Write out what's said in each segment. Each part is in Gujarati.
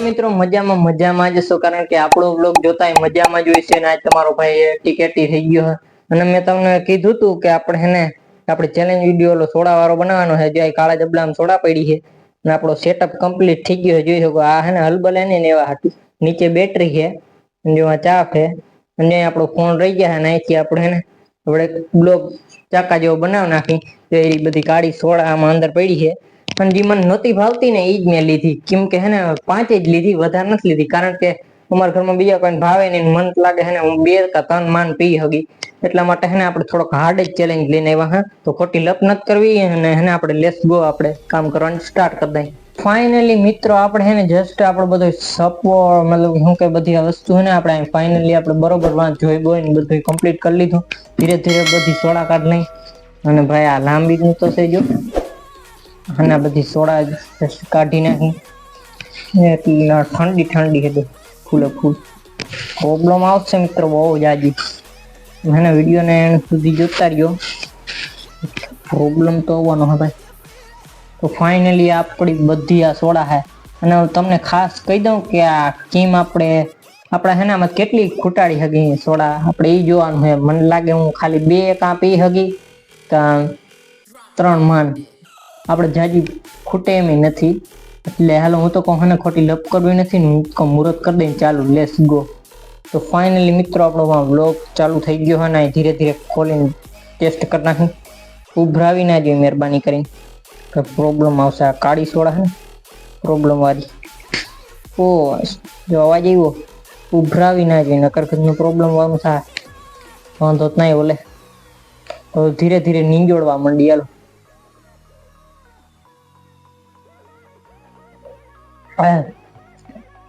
મિત્રો, મજામાં મજામાં જ છો કારણ કે આપણો બ્લોગ જોતા મજામાં જ હોય છે આજ તમારો ભાઈ ટિકેટી થઈ ગયો અને મેં તમને કીધું તું કે આપણે હેને આપણે ચેલેન્જ વીડિયો ઓલો સોડા વાળો બનાવવાનો છે, જે કાળા જબલામાં સોડા પડી છે. અને આપણો સેટઅપ કમ્પ્લીટ થઈ ગયો છે. જોઈ શકો, આ હે ને હલબલ એને એવા હતું નીચે બેટરી છે. અને આ ચા છે. અને આપણો ફોન રહી ગયા અને અહીંથી આપણે હે આપણે બ્લોગ ચાકા જેવો બનાવી નાખી. એ બધી કાળી સોડા આમાં અંદર પડી છે. પણ જે મને નહોતી ભાવતી ને એ જ મેં લીધી. કેમ કે હે ને, પાંચે જ લીધી, વધારે નથી લીધી. કારણ કે અમારા ઘરમાં બીજા કોઈ ભાવે ને મન લાગે હે હું બે કા ત્રણ માન પી હગી. એટલા માટે હે આપણે થોડોક હાર્ડ જ ચેલેન્જ લઈને આવ્યા હા. તો ખોટી લપ નથી કરવી અને હે આપણે લેસ ગો આપણે કામ કરવાનું સ્ટાર્ટ કરી દઈએ. ફાઇનલી મિત્રો, આપણે હે ને જસ્ટ આપણો બધો સપો મતલબ શું કે બધી વસ્તુ છે ને, આપણે ફાઇનલી આપણે બરોબર વાંચ જોઈ બોય ને બધું કમ્પ્લીટ કરી લીધું. ધીરે ધીરે બધી સોડા કાઢ લઈ અને ભાઈ આ લાંબી તો છે જો. અને બધી સોડા કાઢી નાખી. ઠંડી ઠંડી હતી ફૂલે ફૂલ. પ્રોબ્લેમ આવશે મિત્રો બહુ જાજી મને વીડિયો ને end સુધી જોતા રહ્યો. પ્રોબ્લેમ તો આવવાનો હા ભાઈ. તો ફાઇનલી આપણી બધી આ સોડા હે. અને હું તમને ખાસ કહી દઉં કે આ કેમ આપણે, આપણા હેનામાં કેટલી ખૂટાડી હગી સોડા. આપણે એ જોવાનું છે મને લાગે હું ખાલી બે કાં પી હગી. ત્રણ માન. આપણે જાજી ખૂટે એમ નથી. એટલે હાલો હું તો કહું ને ખોટી લપ કરવી નથી હું કહું, મુહૂર્ત કરી દઈને ચાલુ લેસ ગો તો ફાઇનલી મિત્રો, આપણો બ્લોગ ચાલુ થઈ ગયો હોય ને ધીરે ધીરે ખોલીને ટેસ્ટ કરી નાખી. ઉભરાવી ના જોઈએ મહેરબાની કરીને. કે પ્રોબ્લેમ આવશે, આ કાળી સોડા છે ને પ્રોબ્લેમ વાળી. ઓ, જો અવાજ આવ્યો? ઉભરાવી ના જોઈએ નકરખતનો પ્રોબ્લેમ વાળું થાય. વાંધો જ નહીં ઓલે. તો ધીરે ધીરે નીંજોડવા માંડી, હાલો.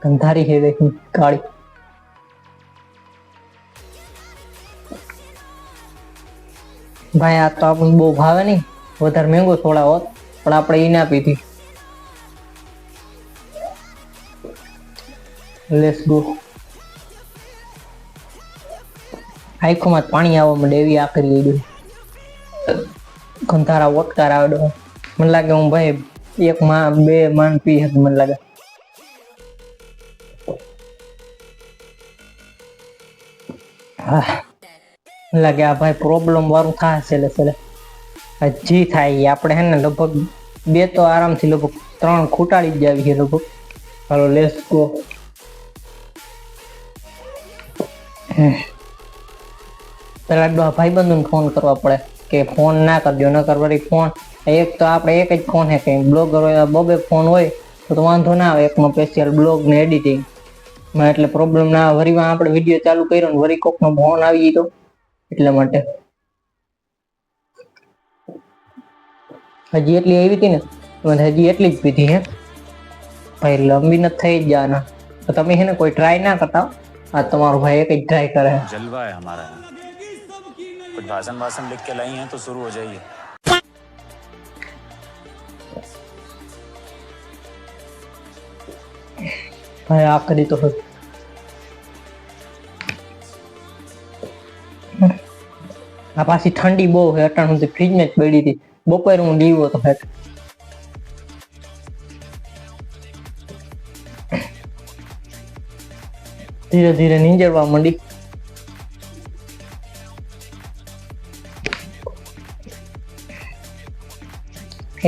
ગંધારી છે દેખની કાળી ભાઈ, આ તો આપણને બહુ ભાવે નહીં. વધારે મેંગો થોડા હોત, પણ આપણે એ ના પીધી. લેસ ગો આંખોમાં પાણી આવવા માંડે એવી આખરી લીધું ગંધારા વટકાર આવડો. મને લાગે હું ભાઈ એક માં, બે માન પી હતી મને લાગે. લાગે આ ભાઈ પ્રોબ્લેમ વાળું થાય છે એટલે હજી થાય આપણે હે ને લગભગ બે તો આરામથી લગભગ ત્રણ ખૂટાડી જ આવી છે લગભગ. હાલો લેસ ગો પેલા ભાઈ ભાઈબંધોને ફોન કરવા પડે કે ફોન ના કરજો, ન કરવાથી ફોન એક તો આપણે એક જ ફોન હે કંઈ. બ્લોગર હોય બબે ફોન હોય, તો વાંધો ના આવે. એકમાં સ્પેશિયલ બ્લોગ ને એડિટિંગ એટલે પ્રોબ્લેમ ના આવે વરીમાં આપણે વિડીયો ચાલુ કર્યો ને વરી કોકનો ફોન આવી ગયો એટલા માટે હજી એટલી આવી હતી ને મને હજી એટલી જ પીધી હે ભાઈ લંબી નથી થઈ જ જાના તો તમે છે ને કોઈ ટ્રાય ના કરતા આ તમારો ભાઈ એક જ ટ્રાય કરે जलवा है हमारा कुछ भाषण वासन लिख के लाई हैं तो शुरू हो जाइए ભાઈ આ કરી તો હોય આ પાછી ઠંડી બહુ છે, અટાણ સુધી ફ્રીજમાં જ પડી હતી. બપોરે હું લીવો તો હેઠ. ધીરે ધીરે નીંજરવા માંડી.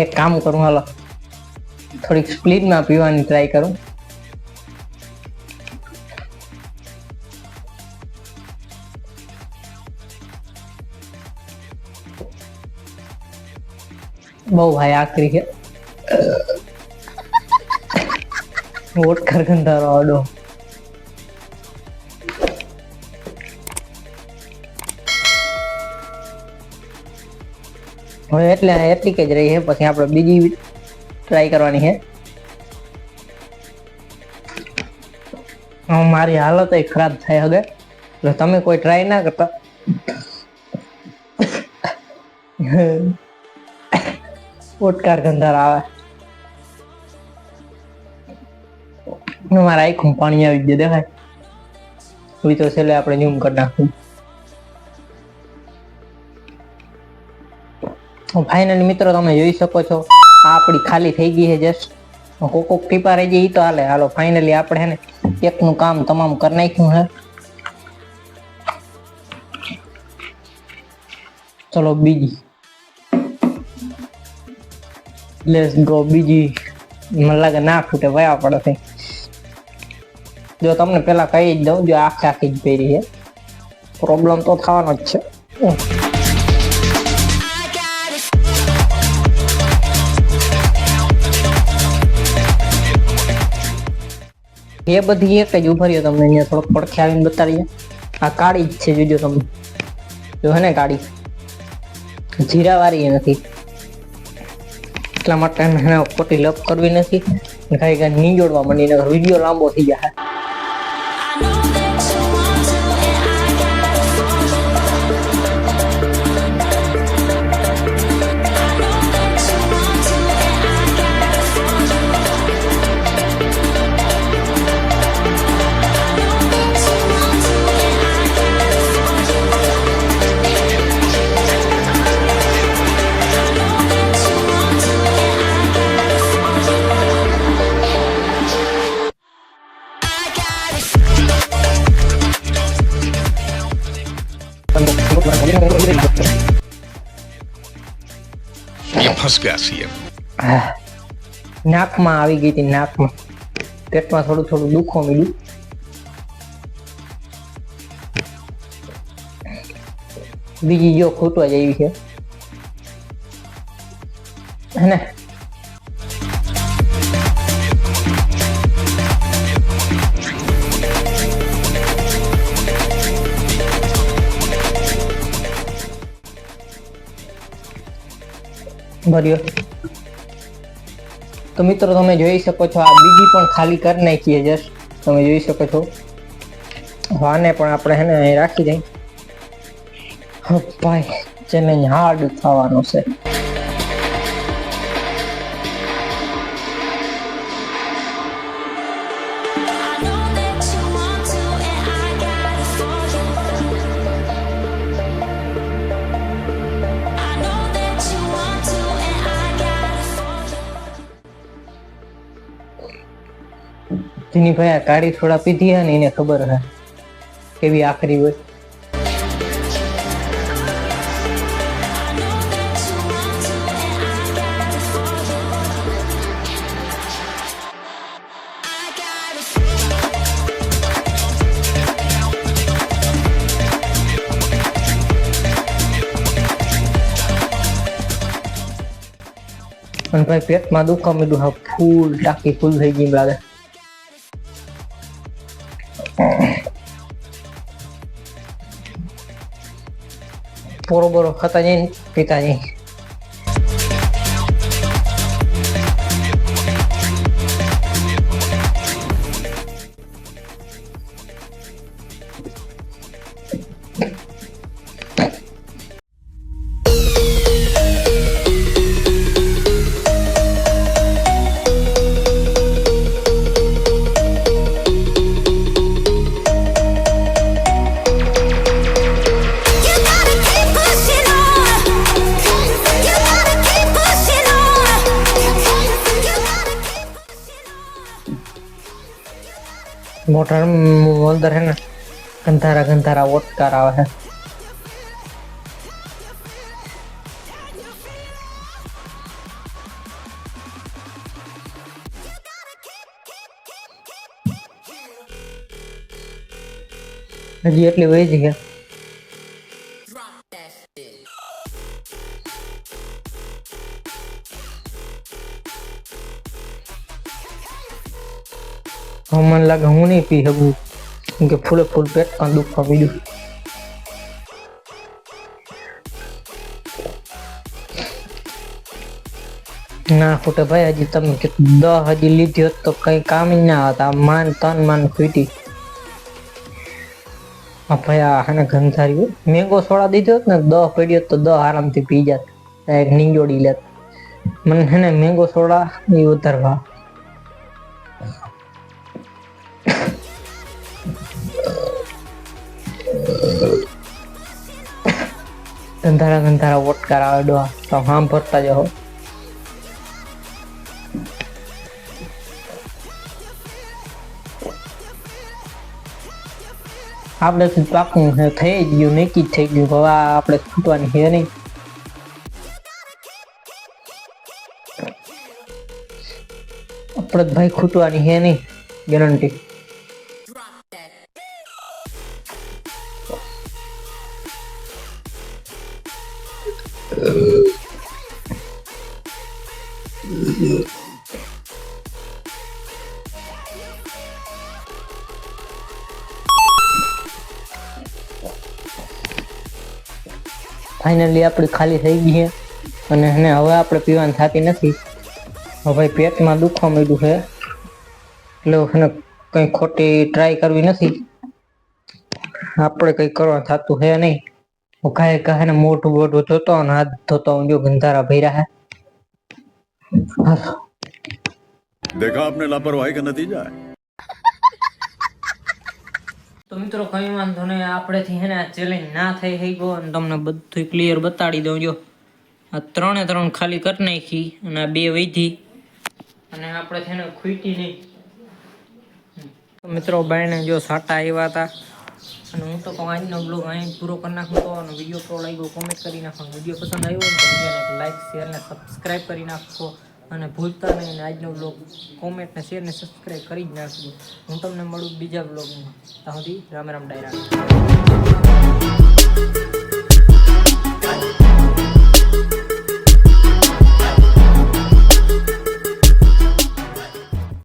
એક કામ કરું, હાલો. થોડીક સ્પ્લીટમાં પીવાની ટ્રાય કરું. બહુ ભાઈ આકરી છે વોટકર ગંધારો આડો. હવે એટલે એટલી કે જ રહી છે પછી આપણે બીજી ટ્રાય કરવાની છે મારી હાલત ખરાબ થાય હવે એટલે તમે કોઈ ટ્રાય ના કરતા ઓટકાર ગંધાર આવે. મારા આંખમાં પાણી આવી ગયું દેખાય. હવે તો છેલ્લે આપણે ઝૂમ કરી નાખું. ફાઇનલી મિત્રો તમે જોઈ શકો છો, આ આપણી ખાલી થઈ ગઈ છે જસ્ટ કોક કોક ટીપા રહી જાય તો હાલે. હાલો ફાઇનલી આપણે હે ને એકનું કામ તમામ કરી નાખ્યું હે ચલો, બીજી. લેટ્સ ગો બીજી. મને લાગે ના ખૂટે, વયા પડે જો તમને પેલા કહી જ દઉં, જો આખે આખી જ પહેરી છે. પ્રોબ્લેમ તો થવાનો જ છે. એ બધી એક જ ઊભા રહ્યો તમને અહીંયા થોડોક પડખે આવીને બતાડીએ આ કાળી જ છે, જોજો તમે. જો હે ને કાળી. જીરાવાળી નથી. એટલા માટે એને પોટી લપ કરવી નથી. કાંઈ કાંઈ નીંજોડવા માંડી વીડિયો લાંબો થઈ જાય. ફસગ્યા છીએ. નાકમાં આવી ગઈ હતી, નાકમાં. પેટમાં થોડું થોડું દુખો મળ્યું. બીજી જો ખૂટવા જેવી છે. હે ને? ભર્યો. તો મિત્રો, તમે જોઈ શકો છો, આ બીજી પણ ખાલી કરી નાખીએ જસ્ટ. તમે જોઈ શકો છો. આને પણ આપણે હે ને, અહીં રાખી દઈ હા ભાઈ ચેલેન્જ હાર્ડ થવાનો છે. જેની ભાઈ કાળી થોડા પીધી ને એને ખબર હે કેવી આખરી હોય. અને ભાઈ પેટમાં દુખવા માંડ્યું હા, ફૂલ ટાંકી ફૂલ થઈ ગઈ લાગે. પોરો બોરો ખાતા મોટર અંદર હે ને ગંધારા ગંધારા ઓટકાર આવે છે હજી એટલી વહી જ ગયા મને લાગે હું નહીં પી શકું. કે ફૂલે ફૂલ પેટમાં દુખવા મળ્યું ના ખોટે ભાઈ, હજી તમે કે દહ હજી લીધી હોત તો કઈ કામ જ ના હતા. માન તન માન ખૂટી ભાઈ, આ હાને ગંધારી મેંગો સોડા દીધો ને, દહ પડ્યો તો દહ આરામથી પી જાત. એક નીંજોડી લેત. મને હે ને મેંગો સોડા એ વધારે ધંધારા ધંધારા વોટ કરાવે ડોહા તો હામ ભરતા જાઓ. આપણે તો પાકું થઈ જ ગયું નક્કી થઈ ગયું. હવે આપણે છૂટવાની છે નહીં. આપણે ભાઈ ખૂટવાની છે નહીં ગેરંટી ફાઇનલી આપણી ખાલી થઈ ગઈ છે. અને એને હવે આપણે પીવાની થતી નથી. હવે પેટમાં દુખવા માંડ્યું છે. એટલે એને કંઈ ખોટી ટ્રાય કરવી નથી. આપણે કંઈ કરવા થતું છે નહીં. હું કાંઈ કાંઈ ને મોઢું બોઢું ધોતો અને હાથ ધોતો હું જો ગંધારા ભર્યા હે હાલો. देखा आपने लापरवाही का नतीजा है તો મિત્રો કઈ વાંધો નહીં આપણેથી હે ને આ ચેલેન્જ ના થઈ થઈ ગયો અને તમને બધું ક્લિયર બતાડી દઉં જો આ ત્રણે ત્રણ ખાલી કરી નાખી અને આ બે વૈધી અને આપણે છે ને ખૂટી નહીં તો મિત્રો બાયણે જો સાટા આવ્યા હતા અને હું તો કહું આજનો બ્લોગ અહીં પૂરો કરી નાખું તો અને વીડિયો કેવો લાગ્યો કોમેન્ટ કરી નાખો. વીડિયો પસંદ આવ્યો હોય તો વિડીયોને લાઇક શેર ને સબસ્ક્રાઈબ કરી નાખો. અને ભૂલતા નહીં અને આજનો બ્લોગ કોમેન્ટ ને શેર ને સબસ્ક્રાઈબ કરી જ નાખજો. હું તમને મળું બીજા બ્લોગમાં ત્યાં સુધી રામ રામ ડાયરા.